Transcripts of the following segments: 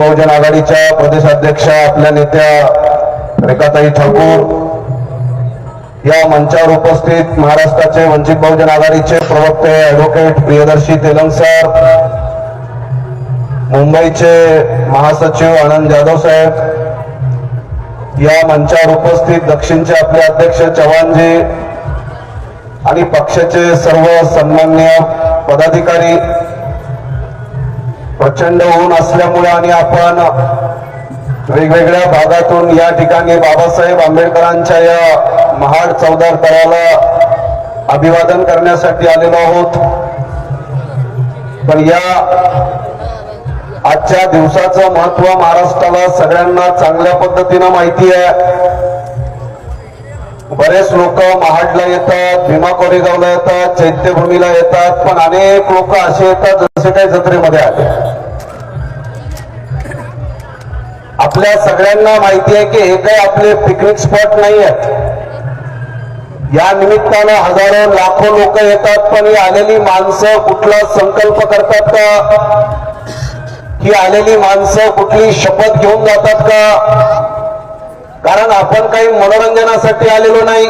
बहुजन आघाडीच्या प्रदेशाध्यक्षा आपल्या नेत्या रेखाताई ठाकूर. या मंचावर उपस्थित महाराष्ट्राचे वंचित बहुजन आघाडीचे प्रवक्ते ऍडव्होकेट प्रियदर्शी तेलंगसर मुंबईचे महासचिव आनंद जाधव साहेब. या मंचावर उपस्थित दक्षिणचे आपले अध्यक्ष चव्हाणजी आणि पक्षाचे सर्व सन्मान्य पदाधिकारी प्रचंड ऊन असल्यामुळे आणि आपण वेगवेगळ्या भागातून या ठिकाणी बाबासाहेब आंबेडकरांच्या या महाड चौदार तळाला अभिवादन करण्यासाठी आलेलो आहोत. पण या आजच्या दिवसाचं महत्त्व महाराष्ट्राला सगळ्यांना चांगल्या पद्धतीनं माहिती आहे. बरेच लोक महाडला येतात भीमा कोरेगावला येतात चैत्यभूमीला येतात पण अनेक लोक असे येतात जसे काही जत्रेमध्ये आले. आपल्या सगळ्यांना माहिती आहे की हे काही आपले पिकनिक स्पॉट नाही आहेत या निमित्तानं हजारो लाखो लोक येतात पण ही आलेली माणसं कुठला संकल्प करतात का? ही आलेली माणसं कुठली शपथ घेऊन जातात का? कारण आपण काही मनोरंजनासाठी आलेलो नाही.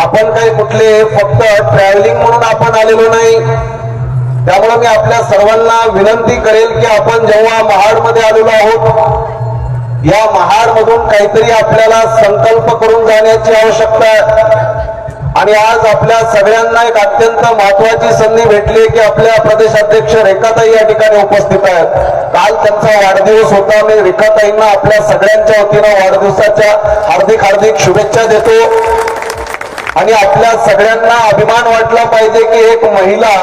आपण काही कुठले फक्त ट्रॅव्हलिंग म्हणून आपण आलेलो नाही. त्यामुळे मी आपल्या सर्वांना विनंती करेल की आपण जेव्हा महाडमध्ये आलेलो आहोत या महाडमधून काहीतरी आपल्याला संकल्प करून जाण्याची आवश्यकता आहे. आणि आज आपल्या सगळ्यांना एक अत्यंत महत्वाची संधी भेटली की आपल्या प्रदेशाध्यक्ष रेखाताई या ठिकाणी उपस्थित आहेत. काल त्यांचा वाढदिवस होता. मी रेखाताईंना आपल्या सगळ्यांच्या वतीनं वाढदिवसाच्या हार्दिक हार्दिक शुभेच्छा देतो. आणि आपल्या सगळ्यांना अभिमान वाटला पाहिजे की एक महिला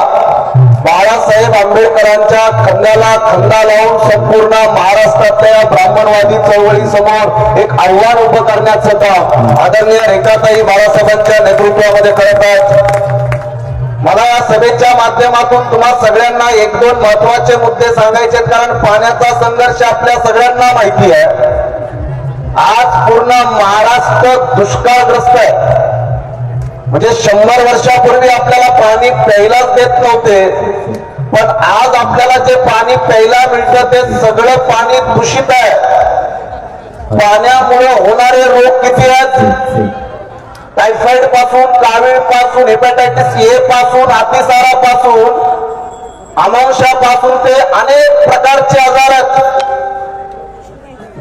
बाळासाहेब आंबेडकरांच्या खंद्याला खंदा लावून संपूर्ण महाराष्ट्रातल्या ब्राह्मणवादी चळवळी समोर एक आव्हान उभं करण्याचं काम आदरणीय रेखाताई बाळासाहेबांच्या नेतृत्वामध्ये करत आहेत. मला या सभेच्या माध्यमातून तुम्हा सगळ्यांना एक दोन महत्त्वाचे मुद्दे सांगायचे कारण पाण्याचा संघर्ष आपल्या सगळ्यांना माहिती आहे. आज पूर्ण महाराष्ट्र दुष्काळग्रस्त आहे. म्हणजे शंभर वर्षापूर्वी आपल्याला पाणी प्यायलाच देत नव्हते. पण आज आपल्याला जे पाणी प्यायला मिळतं ते सगळं पाणी दूषित आहे. पाण्यामुळे होणारे रोग किती आहेत? टायफॉइडपासून कावीळपासून हेपॅटायटिस ए पासून अतिसारा पासून अमांशापासून ते अनेक प्रकारचे आजार आहेत.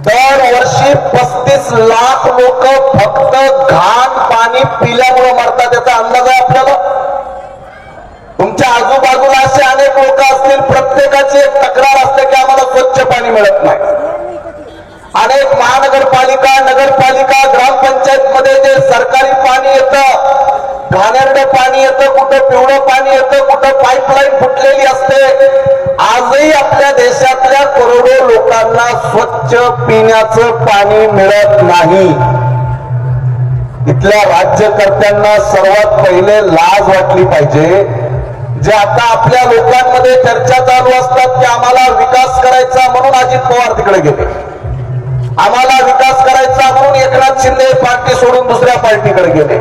दरवर्षी पस्तीस लाख लोक फक्त घाण पाणी पिल्यामुळे मरतात. याचा अंदाज आहे आपल्याला. तुमच्या आजूबाजूला असे अनेक लोक असतील प्रत्येकाची एक तक्रार असते की आम्हाला स्वच्छ पाणी मिळत नाही. अनेक महानगरपालिका नगरपालिका ग्रामपंचायत मध्ये जे सरकारी पाणी येतं घाण्यांड पाणी येतं कुठं पिवळं पाणी येतं कुठं पाईपलाईन फुटलेली असते आजही आपल्या देशातल्या लोकांना स्वच्छ पिण्याचं पाणी मिळत नाही. इथल्या राज्यकर्त्यांना सर्वात पहिले लाज वाटली पाहिजे. जे आता आपल्या लोकांमध्ये चर्चा चालू असतात की आम्हाला विकास करायचा म्हणून अजित पवार तिकडे गेले. आम्हाला विकास करायचा म्हणून एकनाथ शिंदे पार्टी सोडून दुसऱ्या पार्टीकडे गेले.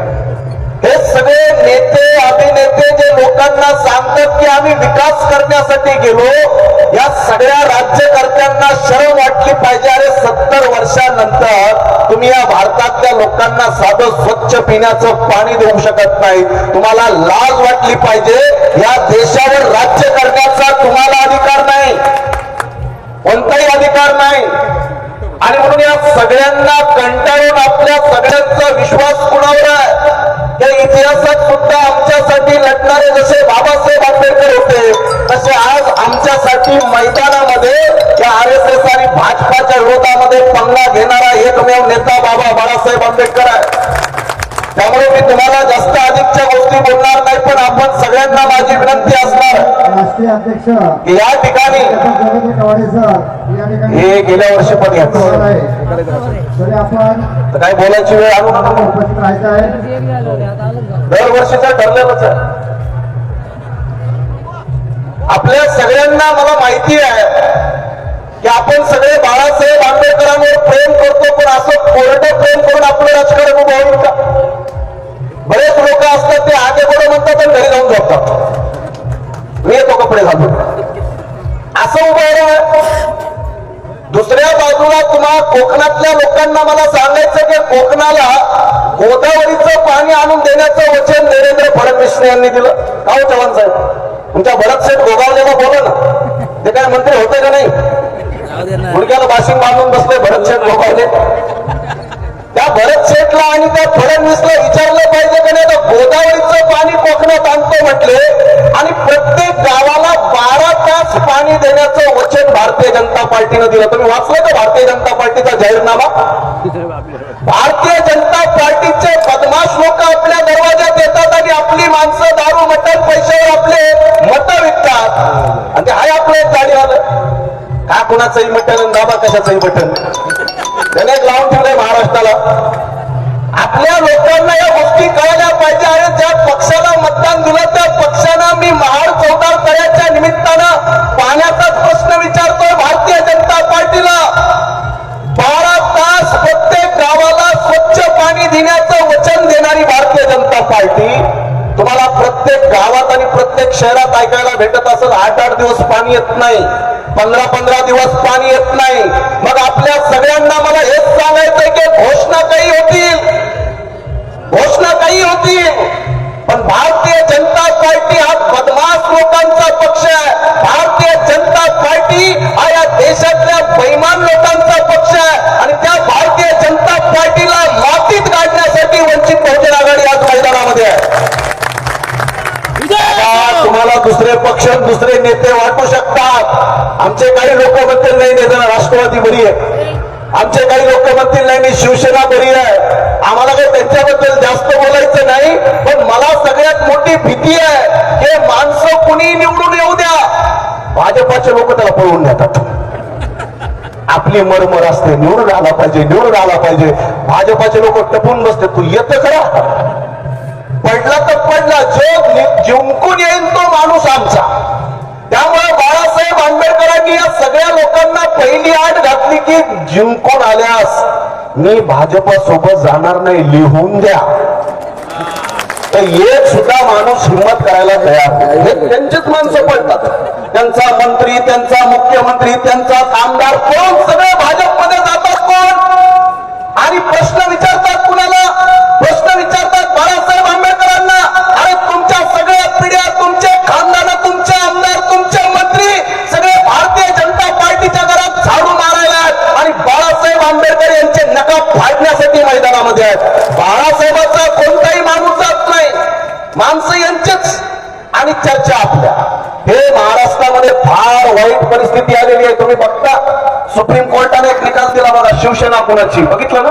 हे सगळे नेते अभिनेते जे लोकांना सांगतात की आम्ही विकास करण्यासाठी गेलो या सगळ्या वाटली पाहिजे. अरे सत्तर वर्षानंतर तुम्ही या भारतातल्या लोकांना साधं स्वच्छ पिण्याचं पाणी देऊ शकत नाही. तुम्हाला लाज वाटली पाहिजे. या देशावर राज्य करण्याचा तुम्हाला अधिकार नाही. कोणताही अधिकार नाही. आणि म्हणून या सगळ्यांना कंटाळून आपल्या सगळ्यांचा विश्वास कुणावर आहे? या इतिहासात सुद्धा आमच्यासाठी लढणारे जसे बाबा की या ठिकाणी हे गेल्या वर्षी पण तर काय बोलायची वेळ आहे. दरवर्षीचं ठरलेलंच आहे. आपल्या सगळ्यांना मला माहिती आहे की आपण सगळे बाळासाहेब आंबेडकरांवर प्रेम करतो पण असं कोरडं प्रेम करून आपलं राजकारण उभं होईल का? बरेच लोक असतात ते आगे पुढे म्हणतात आणि घरी जाऊन झोपतात. मी येतो कपडे घालून असं उभं आहे मला तुम्हाला कोकणातल्या लोकांना मला सांगायचं की कोकणाला गोदावरीचं पाणी आणून देण्याचं वचन देवेंद्र फडणवीस यांनी दिलं. का चव्हाण साहेब? तुमच्या भरत शेठ गोगावलेला बोला ना. ते काय मंत्री होते का नाही? गुडघ्याला बाशिंग बांधून बसले भरत शेठ गोगावले. त्या भरत शेठला आणि त्या फडणवीसला विचारलं पाहिजे का नाही तर गोदावरीचं पाणी कोकणात आणतो म्हटले. आणि प्रत्येक गावाला बारा तास पाणी देण्याचं वचन भारतीय जनता पार्टीनं दिलं. तुम्ही वाचलं का भारतीय जनता पार्टीचा जाहीरनामा? भारतीय जनता पार्टीचे बदमाश लोक आपल्या दरवाज्यात येतात आणि आपली माणसं दारू मटण पैशावर आपले मत विकतात. आणि ते हाय आपलं एक गाडी आलं. का कुणाचंही मटण आणि दाबा कशाचंही मटण? भारताला आपल्या लोकांना या गोष्टी कळायला पाहिजे आणि ज्या पक्षाला मतदान दिलं त्या पक्षानं मी महाड चौदार करायच्या निमित्तानं पाण्याचाच प्रश्न विचारतोय भारतीय जनता पार्टीला. बारा तास प्रत्येक गावाला स्वच्छ पाणी देण्याचं वचन देणारी भारतीय जनता पार्टी. तुम्हाला प्रत्येक गावात आणि प्रत्येक शहरात ऐकायला भेटत असेल आठ आठ दिवस पाणी येत नाही. पंधरा पंधरा दिवस पाणी येत नाही. मग आपल्या सगळ्यांना मला हेच सांगायचंय की घोषणा काही होतील. घोषणा काही होतील. पण भारतीय जनता पार्टी हा बदमाश लोकांचा पक्ष आहे. भारतीय जनता पार्टी हा या देशातल्या बैमान लोकांचा पक्ष आहे आणि त्या भारतीय जनता पार्टीला मातीत काढण्यासाठी वंचित बहुजन आघाडी आज मैदानामध्ये आहे आता तुम्हाला दुसरे पक्ष दुसरे नेते वाटू शकतात आमचे काही लोक म्हणतील नाही नाही जरा राष्ट्रवादी बरी आहे. आमचे काही लोक म्हणतील नाही नाही शिवसेना बरी आहे. आम्हाला काही त्यांच्याबद्दल जास्त बोलायचं नाही पण मला सगळ्यात मोठी भीती आहे हे माणसं कुणी निवडून येऊ द्या. भाजपाचे लोक त्याला पळवून नेतात. आपली मरमर असते निवडून आला पाहिजे निवडून आला पाहिजे. भाजपाचे लोक टपून बसते तू येत खरा. पडला तर पडला जो जिंकून येईल तो माणूस आमचा. त्यामुळे बाळासाहेब आंबेडकरांनी या सगळ्या लोकांना पहिली आठ घातली की जिंकून आल्यास मी भाजपा सोबत जाणार नाही लिहून द्या. तर एक सुद्धा माणूस हिंमत करायला तयार हे त्यांचेच माणसं पडतात. त्यांचा मंत्री त्यांचा मुख्यमंत्री त्यांचा आमदार कोण? सगळे भाजप जातात कोण आणि प्रश्न विचारतात कुणाला प्रश्न विचारतात बाळासाहेब आंबेडकरांना अरे तुमच्या सगळ्या पिढ्या तुमचे खानदान तुमचे आमदार तुमचे मंत्री सगळे भारतीय जनता पार्टीच्या घरात झाडू मारायला आहेत आणि बाळासाहेब आंबेडकर यांचे नका फाडण्यासाठी मैदानामध्ये आहेत बाळासाहेबाचा कोणताही माणूस जात नाही. माणसं यांच्याच आणि चर्चा आपल्या. हे महाराष्ट्रामध्ये फार वाईट परिस्थिती आलेली आहे. तुम्ही बघता सुप्रीम कोर्टाने एक निकाल दिला बघा शिवसेना कोणाची? बघितलं ना?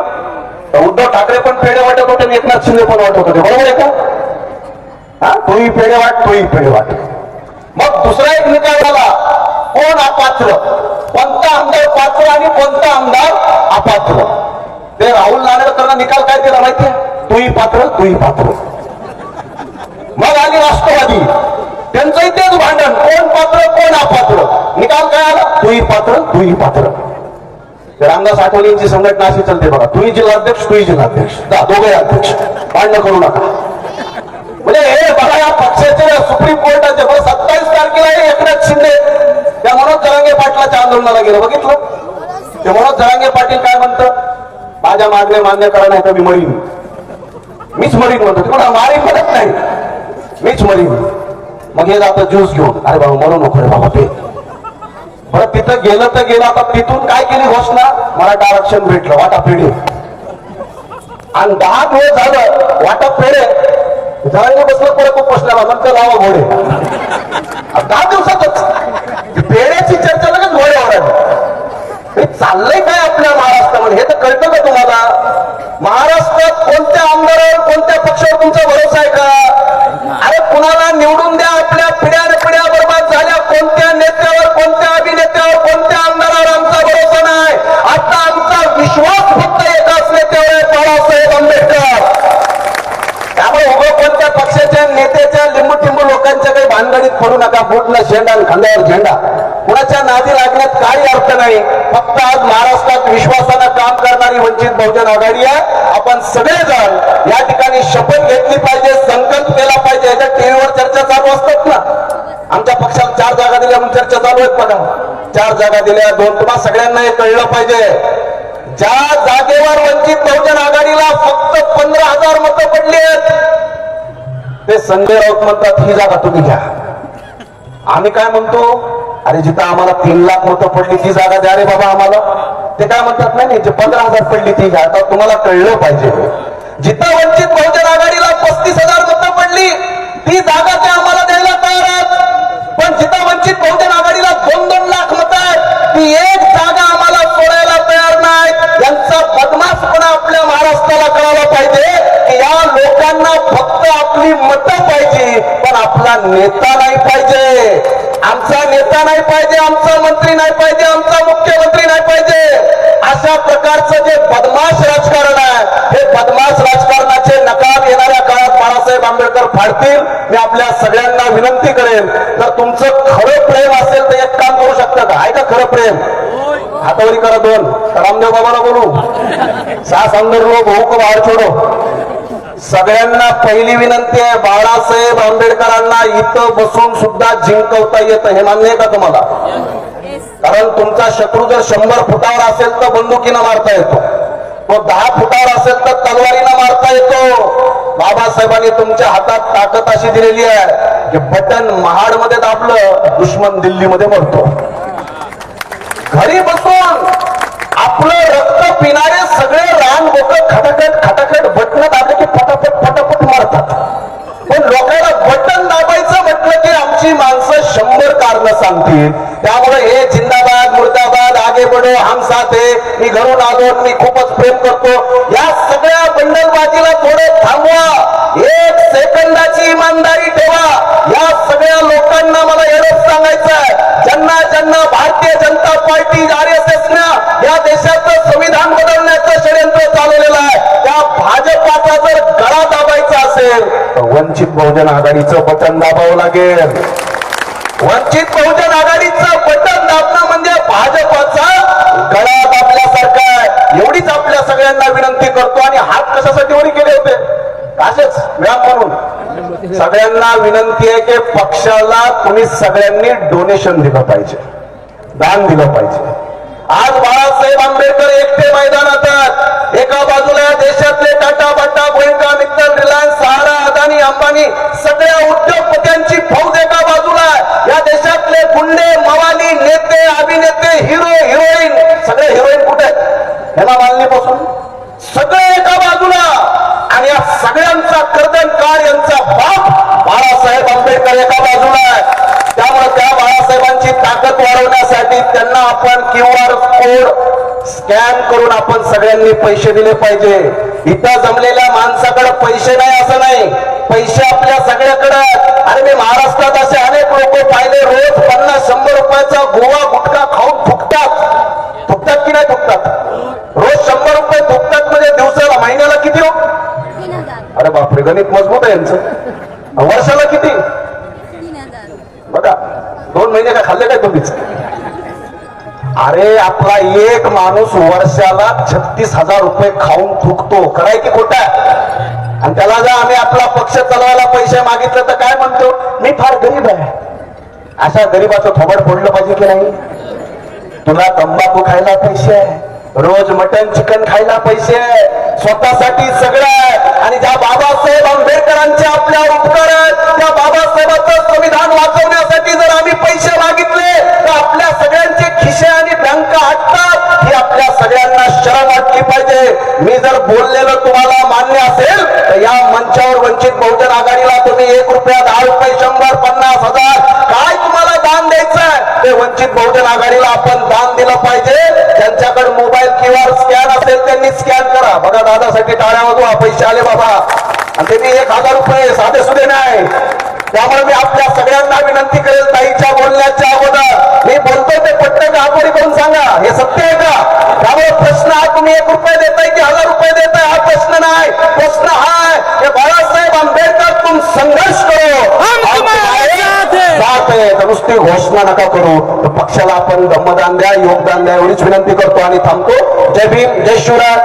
उद्धव ठाकरे पण पेढे वाटत होते एकनाथ शिंदे पण वाटत होते. बरोबर आहे का? हा? तोही पेढे वाट तोही पेढे वाट. मग दुसरा एक निकाल झाला. कोण अपात्र? कोणता आमदार पात्र आणि कोणता आमदार अपात्र? ते राहुल नांदेडकरांना निकाल काय दिला माहितीये तूही पात्र तूही पात्र. मग आली राष्ट्रवादी. त्यांचंही तेच भांडण. कोण पात्र कोण अपात्र? निकाल काय आला? तूही पात्र तूही पात्र. रामदास आठवलेंची संघटना अशी चालते बघा. तुम्ही जिल्हाध्यक्ष तुम्ही जिल्हाध्यक्ष. दोघे अध्यक्ष. भांडण करू नका. म्हणजे हे बघा या पक्षाचे सुप्रीम कोर्टाचे बरं सत्तावीस तारखेला एकनाथ शिंदे त्या मनोज जरांगे पाटलाच्या आंदोलनाला गेलं. बघितलं? ते मनोज जरांगे पाटील काय म्हणतं माझ्या मागण्या मान्य करा नाही तर मी मरीन. मीच मरीन म्हणतो. कोणा मारी म्हणत नाही. मीच मरीन. मग हे जातं ज्यूस घेऊन अरे बाबा मरू नको रे बाबा ते बरं तिथं गेलं तर गेलं. आता तिथून काय केली घोषणा? मराठा आरक्षण भेटलं. वाटा पेढे. आणि दहा दिवस झालं वाटप पेढे. जरांगे बसलं परत खूप बसला म्हणतं लावा घोडे. दहा दिवसातच. पेढ्याची चर्चा लगेच घोडे हे चाललंय काय आपल्या महाराष्ट्रामध्ये? हे तर कळतं का तुम्हाला? महाराष्ट्रात कोणत्या आमदारावर कोणत्या पक्षावर तुमचा भरोसा आहे का? अरे कुणाला निवडून द्या आपल्या पिढ्या पिढ्या बर्बाद झाल्या कोणत्या नेत्यावर कोणत्या अभिनेत्यावर कोणत्या आमदारावर आमचा भरोसा नाही आता आमचा विश्वास फक्त एकाच नेत्यावर आहे बाळासाहेब आंबेडकर त्यामुळे उभं कोणत्या पक्षाच्या नेत्याच्या लिंबू टिंबू लोकांच्या काही भानगडीत पडू नका फुटला झेंडा आणि खांद्यावर झेंडा. कुणाच्या नादी लागण्यात काही अर्थ नाही. फक्त आज महाराष्ट्रात विश्वासानं काम करणारी वंचित बहुजन आघाडी आहे. आपण सगळेजण या ठिकाणी शपथ घेतली पाहिजे संकल्प केला पाहिजे. याच्या टीव्हीवर चर्चा चालू असतात ना आमच्या पक्षाला चार जागा दिल्या म्हणून चर्चा चालू आहेत पण चार जागा दिल्या दोन तुम्हाला सगळ्यांना हे कळलं पाहिजे. ज्या जागेवर वंचित बहुजन आघाडीला फक्त पंधरा हजार मतं पडली आहेत ते संजय राऊत म्हणतात ही जागा तुम्ही घ्या. आम्ही काय म्हणतो? अरे जिथं आम्हाला तीन लाख मतं पडली ती जागा द्या रे बाबा आम्हाला. ते काय म्हणतात नाही नाही जे पंधरा हजार पडली ती घ्या. आता तुम्हाला कळलं पाहिजे. जिथं वंचित बहुजन आघाडीला पस्तीस हजार मतं पडली ती जागा ते आम्हाला द्यायला तयार आहेत. पण जिथं वंचित बहुजन आघाडीला दोन दोन लाख मत आहेत ती एक जागा आम्हाला सोडायला यांचा बदमाशपणा आपल्या महाराष्ट्राला कळायला पाहिजे की या लोकांना फक्त आपली मतं पाहिजे पण आपला नेता नाही पाहिजे. आमचा नेता नाही पाहिजे आमचा मंत्री नाही पाहिजे आमचा मुख्यमंत्री नाही पाहिजे. अशा प्रकारचं जे बदमाश राजकारण आहे हे बदमाश राजकारणाचे नकार येणाऱ्या काळात बाळासाहेब आंबेडकर फाडतील. मी आपल्या सगळ्यांना विनंती करेन जर तुमचं खरं प्रेम असेल तर एक काम करू शकता का आहे का खरं प्रेम? हातावरी करा दोन. रामदेव बाबाला बोलू सहा सांदर लोक हो को बाहेर छोडो. सगळ्यांना पहिली विनंती आहे बाळासाहेब आंबेडकरांना इथं बसून सुद्धा जिंकवता येतं हे मान्य आहे का तुम्हाला? कारण तुमचा शत्रू जर शंभर फुटावर असेल तर बंदुकीनं मारता येतो. तो दहा फुटावर असेल तर तलवारीनं मारता येतो. बाबासाहेबांनी तुमच्या हातात ताकद अशी दिलेली आहे की बटन महाडमध्ये दाबलं दुश्मन दिल्लीमध्ये मरतो. घरी बसून आपलं रक्त पिणारे सगळे रान लोक खटाखट खटाखट बटन दाबले की फटाफट फटाफट मारतात. पण लोकांना बटन दाबायचं म्हटलं की आमची माणसं शंभर कारण सांगतील. त्यामुळे हे जिंदाबाद मुर्दाबाद आगे बडो हम साथ मी घरून आलो मी खूपच प्रेम करतो. या सगळ्या बंडलबाजीला थोडं थांबवा. या देशाचं संविधान बदलण्याचं षडयंत्र चालवलेलं आहे. त्या भाजपाचा जर गळा दाबायचा असेल तर वंचित बहुजन आघाडीचं बटन दाबावं लागेल. वंचित बहुजन आघाडीचं बटन दाबणं म्हणजे भाजपाचा गळा दाबल्यासारखा आहे. एवढीच आपल्या सगळ्यांना विनंती करतो आणि हात कशासाठी वरी केले होते? असेच व्याप म्हणून. सगळ्यांना विनंती आहे की पक्षाला तुम्ही सगळ्यांनी डोनेशन दिलं पाहिजे. दान दिलं पाहिजे. आज बाळासाहेब आंबेडकर एकटे मैदानात आहेत. एका बाजूला या देशातले टाटा बाटा गोयंका मित्तल रिलायन्स सहारा अदानी सगळ्या उद्योगपत्यांची फौज एका बाजूला या देशातले गुंडे मवाली नेते अभिनेते हिरो हिरोईन सगळे हिरोईन कुठे ह्याला हेमा सगळे एका बाजूला. आणि या सगळ्यांचा कर्दनकार यांचा बाप बाळासाहेब आंबेडकर एका बाजूला आहे. त्यामुळे त्या बाळासाहेबांची ताकद वाढवण्यासाठी त्यांना आपण क्यू आर कोड स्कॅन करून आपण सगळ्यांनी पैसे दिले पाहिजे. इथं जमलेल्या माणसाकडे पैसे नाही असं नाही. पैसे आपल्या सगळ्याकडे आणि मी महाराष्ट्रात असे अनेक लोक पाहिले रोज पन्नास शंभर रुपयाचा गोवा गुटखा खाऊन थुकतात थुकतात की नाही थुकतात रोज शंभर रुपये थुकतात म्हणजे दिवसाला महिन्याला किती हो? अरे बापरे गणित मजबूत आहे यांचं. वर्षाला किती? बघा दोन महिने काय खाल्ले काय तुम्हीच? अरे आपला एक माणूस वर्षाला छत्तीस हजार रुपये खाऊन थुकतो खराय की खोटा आणि त्याला जर आम्ही आपला पक्ष चालवायला पैसे मागितले तर काय म्हणतो? मी फार गरीब आहे. अशा गरीबाचं थोबड फोडलं पाहिजे की नाही? तुला तंबाखू खायला पैसे आहे. रोज मटन चिकन खायला पैसे आहे. स्वतःसाठी सगळं आणि ज्या बाबासाहेब आंबेडकरांचे आपल्यावर उपकार त्या मी जर बोललेलं तुम्हाला मान्य असेल तर या मंचावर वंचित बहुजन आघाडीला तुम्ही एक रुपया दहा रुपये शंभर पन्नास हजार काय तुम्हाला दान द्यायचं ते वंचित बहुजन आघाडीला आपण दान दिलं पाहिजे. ज्यांच्याकडे मोबाईल क्यू आर स्कॅन असेल त्यांनी स्कॅन करा. बघा दादासाठी टाळ्या वाजवा पैसे आले बाबा. आणि ते मी एक हजार रुपये साधे सुधे नाही. त्यामुळे मी आपल्या सगळ्यांना विनंती करेल ताईच्या बोलण्याच्या अगोदर. मी बोलतोय ते पट्ट हातोरी करून सांगा. हे सत्य आहे का? त्यामुळे प्रश्न हा तुम्ही एक रुपये देताय की हजार रुपये देताय? हा प्रश्न नाही. प्रश्न हा आहे की बाळासाहेब आंबेडकर तुम संघर्ष करो. हैं. नुसती घोषणा नका करू. तर पक्षाला आपण दमदान द्या योगदान द्या एवढीच विनंती करतो आणि थांबतो. जय भीम जय शिवराय.